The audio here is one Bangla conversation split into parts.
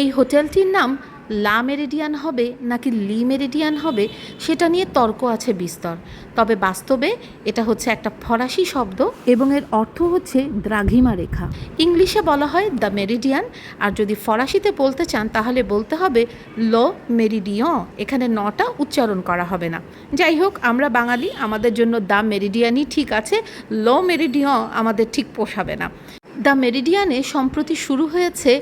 এই হোটেলটির নাম লা মেরিডিয়ান হবে নাকি লি মেরিডিয়ান হবে, সেটা নিয়ে তর্ক আছে বিস্তর। তবে বাস্তবে এটা হচ্ছে একটা ফরাসি শব্দ এবং এর অর্থ হচ্ছে দ্রাঘিমা রেখা। ইংলিশে বলা হয় দ্য মেরিডিয়ান, আর যদি ফরাসিতে বলতে চান তাহলে বলতে হবে ল মেরিডিয়ন, এখানে নটা উচ্চারণ করা হবে না। যাই হোক, আমরা বাঙালি, আমাদের জন্য দ্য মেরিডিয়ানই ঠিক আছে, ল মেরিডিয়ন আমাদের ঠিক পোষাবে না। দ্য মেরিডিয়ানে সম্প্রতি শুরু হয়েছে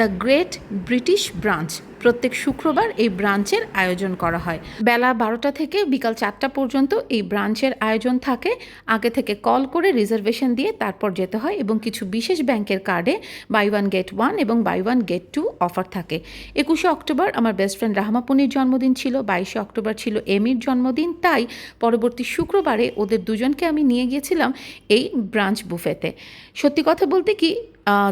দ্য গ্রেট ব্রিটিশ ব্রাঞ্চ। প্রত্যেক শুক্রবার এই ব্রাঞ্চের আয়োজন করা হয়। বেলা বারোটা থেকে বিকাল চারটা পর্যন্ত এই ব্রাঞ্চের আয়োজন থাকে। আগে থেকে কল করে রিজার্ভেশন দিয়ে তারপর যেতে হয় এবং কিছু বিশেষ ব্যাংকের কার্ডে বাই ওয়ান গেট ওয়ান এবং buy one get two offer থাকে। একুশে অক্টোবর আমার বেস্ট ফ্রেন্ড রাহমাপুনির জন্মদিন ছিল, বাইশে অক্টোবর ছিল এমির জন্মদিন, তাই পরবর্তী শুক্রবারে ওদের দুজনকে আমি নিয়ে গিয়েছিলাম এই ব্রাঞ্চ বুফেতে। সত্যি কথা বলতে কি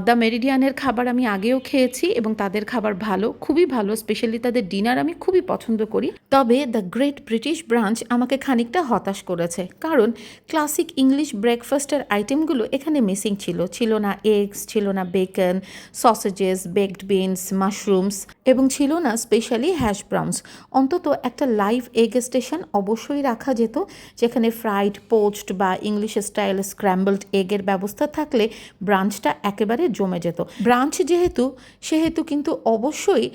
দ্য মেরিডিয়ানের খাবার আমি আগেও খেয়েছি এবং তাদের খাবার ভালো, খুবই ভালো স্পেশালি তাদের ডিনার আমি খুবই পছন্দ করি। তবে দ্য গ্রেট ব্রিটিশ ব্রাঞ্চ আমাকে খানিকটা হতাশ করেছে, কারণ ক্লাসিক ইংলিশ ব্রেকফাস্টের আইটেমগুলো এখানে মিসিং ছিল। ছিল না এগস ছিল না bacon sausages baked beans mushrooms এবং ছিল না স্পেশালি হ্যাশ ব্রাউন্স অন্তত একটা লাইভ এগ স্টেশন অবশ্যই রাখা যেত, যেখানে ফ্রাইড পোচড বা ইংলিশ স্টাইল স্ক্র্যাম্বলড এগের ব্যবস্থা থাকলে ব্রাঞ্চটা একেবারে জমে যেত। ব্রাঞ্চ যেহেতু, সেহেতু কিন্তু অবশ্যই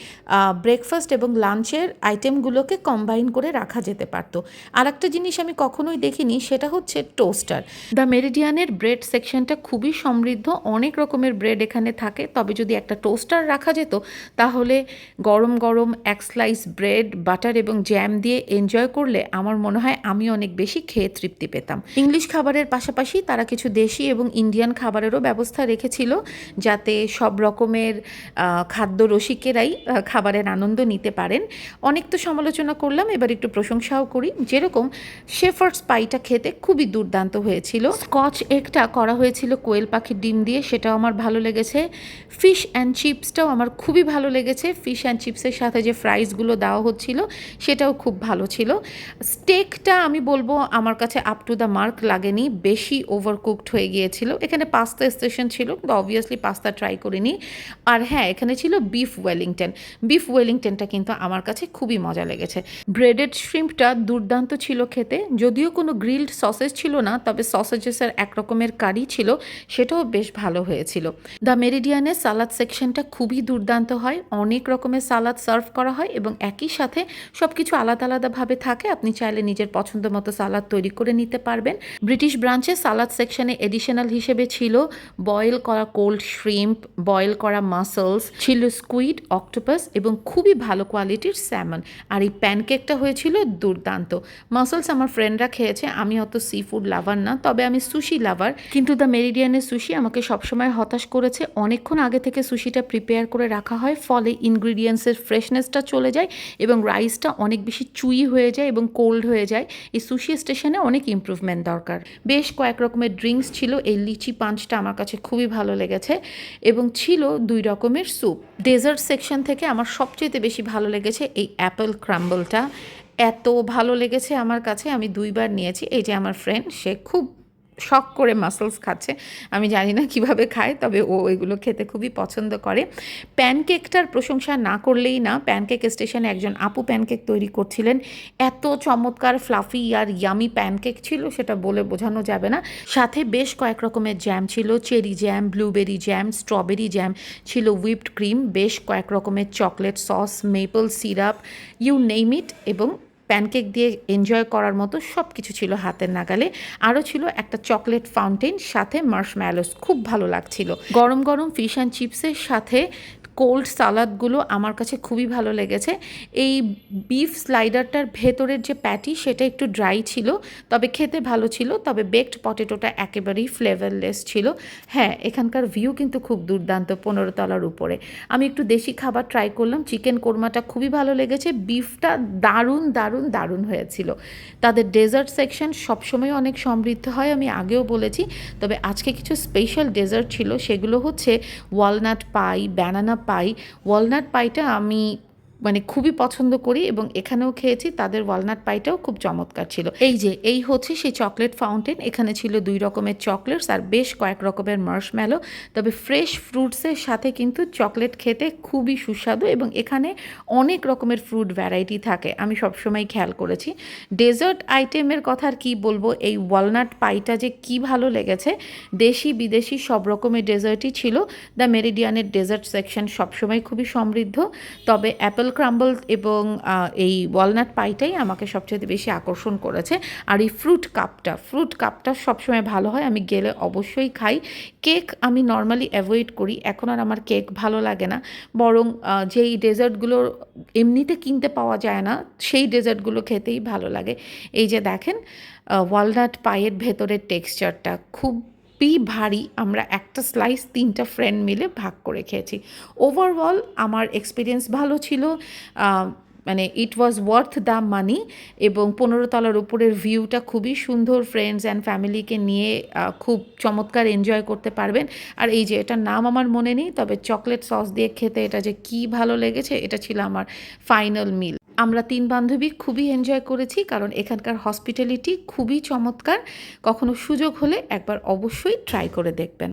ব্রেকফাস্ট এবং লাঞ্চের আইটেমগুলোকে কম্বাইন করে রাখা যেতে পারতো। আর একটা জিনিস আমি কখনোই দেখিনি, সেটা হচ্ছে টোস্টার দ্য মেরিডিয়ানের ব্রেড সেকশনটা খুবই সমৃদ্ধ, অনেক রকমের ব্রেড এখানে থাকে। তবে যদি একটা টোস্টার রাখা যেত, তাহলে গরম গরম এক স্লাইস ব্রেড বাটার এবং জ্যাম দিয়ে এনজয় করলে আমার মনে হয় আমি অনেক বেশি খেয়ে তৃপ্তি পেতাম। ইংলিশ খাবারের পাশাপাশি তারা কিছু দেশি এবং ইন্ডিয়ান খাবারেরও ব্যবস্থা রেখেছিল। যাতে সব রকমের খাদ্য রসিকেরাই খাবারের আনন্দ নিতে পারেন। অনেক তো সমালোচনা করলাম, এবার একটু প্রশংসাও করি। যেরকম শেফার্ডস পাইটা খেতে খুবই দুর্দান্ত হয়েছিল। স্কচ এগটা করা হয়েছিল কোয়েল পাখির ডিম দিয়ে, সেটাও আমার ভালো লেগেছে। ফিশ অ্যান্ড চিপসটাও আমার খুবই ভালো লেগেছে। ফিশ অ্যান্ড চিপসের সাথে যে ফ্রাইসগুলো দেওয়া হচ্ছিল, সেটাও খুব ভালো ছিল। স্টেকটা আমি বলব আমার কাছে আপ টু দ্য মার্ক লাগেনি, বেশি ওভারকুকড হয়ে গিয়েছিল। এখানে পাস্তা স্টেশন ছিল, কিন্তু অবভিয়াসলি পাস্তা ট্রাই করিনি। আর হ্যাঁ এখানে ছিল বিফ ওয়েলিংটন বিফ ওয়েলিংটনটা কিন্তু আমার কাছে খুবই মজা লেগেছে। ব্রেডেড শ্রিম্পটা দুর্দান্ত ছিল খেতে। যদিও কোনো গ্রিলড সসেজ ছিল না, তবে সসেজেসের এক রকমের কারি ছিল, সেটাও বেশ ভালো হয়েছিল। দ্য মেরিডিয়ানের সালাদ সেকশনটা খুবই দুর্দান্ত হয়। অনেক রকমের সালাদ সার্ভ করা হয় এবং একই সাথে সব কিছু আলাদা আলাদাভাবে থাকে। আপনি চাইলে নিজের পছন্দ মতো সালাদ তৈরি করে নিতে পারবেন। ব্রিটিশ ব্রাঞ্চে সালাদ সেকশনে এডিশনাল হিসেবে ছিল বয়েল করা কোল্ড শ্রিম্প, বয়েল করা মাসলস ছিল স্কুইড, অক্টোপাস এবং খুবই ভালো কোয়ালিটির স্যামন। আর এই প্যানকেকটা হয়েছিল দুর্দান্ত। মাসলস আমার ফ্রেন্ডরা খেয়েছে, আমি অত সি ফুড লাভার না, তবে আমি সুশি লাভার কিন্তু দ্য মেরিডিয়ানের সুশি আমাকে সবসময় হতাশ করেছে। অনেকক্ষণ আগে থেকে সুশিটা প্রিপেয়ার করে রাখা হয়, ফলে ইনগ্রিডিয়েন্টসের ফ্রেশনেসটা চলে যায় এবং রাইসটা অনেক বেশি চুই হয়ে যায় এবং কোল্ড হয়ে যায়। এই সুশি স্টেশনে অনেক ইমপ্রুভমেন্ট দরকার। বেশ কয়েক রকমের ড্রিঙ্কস ছিল, এই লিচি পাঞ্চটা আমার কাছে খুবই ভালো লেগেছে। এবং ছিল দুই রকমের স্যুপ। ডেজার্ট সেকশন থেকে আমার সবচেয়ে বেশি ভালো লেগেছে এই অ্যাপেল ক্রাম্বলটা। এত ভালো লেগেছে আমার কাছে, আমি দুইবার নিয়েছি। এই যে আমার ফ্রেন্ড, সে খুব শখ করে মাসলস খাচ্ছে। আমি জানি না কীভাবে খায়, তবে ও এগুলো খেতে খুবই পছন্দ করে। প্যানকেকটার প্রশংসা না করলেই না প্যানকেক স্টেশনে একজন আপু প্যানকেক তৈরি করছিলেন। এত চমৎকার ফ্লাফি আর ইয়ামি প্যানকেক ছিল, সেটা বলে বোঝানো যাবে না। সাথে বেশ কয়েক রকমের জ্যাম ছিল cherry jam blueberry jam strawberry jam ছিল হুইপড ক্রিম বেশ কয়েক রকমের chocolate sauce maple syrup you name it এবং প্যানকেক দিয়ে এনজয় করার মতো সব কিছু ছিল হাতের নাগালে। আরও ছিল একটা চকলেট ফাউন্টেন, সাথে মার্শম্যালোস, খুব ভালো লাগছিল। গরম গরম ফিশ অ্যান্ড চিপসের সাথে কোল্ড সালাদগুলো আমার কাছে খুবই ভালো লেগেছে। এই বিফ স্লাইডারটার ভেতরের যে প্যাটি সেটা একটু ড্রাই ছিল, তবে খেতে ভালো ছিল, তবে বেকড পটেটোটা একেবারেই ফ্লেভারলেস ছিল। হ্যাঁ এখানকার ভিউ কিন্তু খুব দুর্দান্ত পনেরো তলার উপরে। আমি একটু দেশি খাবার ট্রাই করলাম, চিকেন কোরমাটা খুবই ভালো লেগেছে, বিফটা দারুণ দারুণ দারুণ হয়েছিল। তাদের ডেজার্ট সেকশন সবসময় অনেক সমৃদ্ধ হয়, আমি আগেও বলেছি, তবে আজকে কিছু স্পেশাল ডেজার্ট ছিল, সেগুলো হচ্ছে walnut pie, banana pie walnut পাইটা আমি মানে খুবই পছন্দ করি এবং এখানেও খেয়েছি, তাদের ওয়ালনাট পাইটাও খুব চমৎকার ছিল। এই যে, এই হচ্ছে সেই চকলেট ফাউন্টেন এখানে ছিল দুই রকমের চকলেটস আর বেশ কয়েক রকমের মার্শম্যালো তবে ফ্রেশ ফ্রুটসের সাথে কিন্তু চকলেট খেতে খুবই সুস্বাদু এবং এখানে অনেক রকমের ফ্রুট ভ্যারাইটি থাকে, আমি সবসময় খেয়াল করেছি। ডেজার্ট আইটেমের কথা আর কী বলব, এই ওয়ালনাট পাইটা যে কি ভালো লেগেছে, দেশি বিদেশি সব রকমের ডেজার্টই ছিল দ্য মেরিডিয়ানের ডেজার্ট সেকশন সবসময় খুবই সমৃদ্ধ, তবে অ্যাপেল ক্রাম্বল এবং এই ওয়ালনাট পাইটাই আমাকে সবচেয়ে বেশি আকর্ষণ করেছে। আর এই ফ্রুট কাপটা ফ্রুট কাপটা সবসময় ভালো হয়। আমি গেলে অবশ্যই খাই। কেক আমি নর্মালি অ্যাভয়েড করি। এখন আর আমার কেক ভালো লাগে না। বরং যেই ডেজার্টগুলো এমনিতে কিনতে পাওয়া যায় না, সেই ডেজার্টগুলো খেতেই ভালো লাগে। এই যে দেখেন ওয়ালনাট পায়ের ভেতরের টেক্সচারটা খুবই ভারী। আমরা একটা স্লাইস তিনটা ফ্রেন্ড মিলে ভাগ করে খেয়েছি। ওভারঅল আমার এক্সপিরিয়েন্স ভালো ছিল। মানে ইট ওয়াজ ওয়ার্থ দ্য মানি এবং পনেরো তলার উপরের ভিউটা খুবই সুন্দর। ফ্রেন্ডস অ্যান্ড ফ্যামিলিকে নিয়ে খুব চমৎকার এনজয় করতে পারবেন। আর এই যে এটার নাম আমার মনে নেই, তবে চকলেট সস দিয়ে খেতে এটা যে কি ভালো লেগেছে, এটা ছিল আমার ফাইনাল মিল আমরা তিন বান্ধবী খুবই এনজয় করেছি, কারণ এখানকার হসপিটালিটি খুবই চমৎকার। কখনো সুযোগ হলে একবার অবশ্যই ট্রাই করে দেখবেন।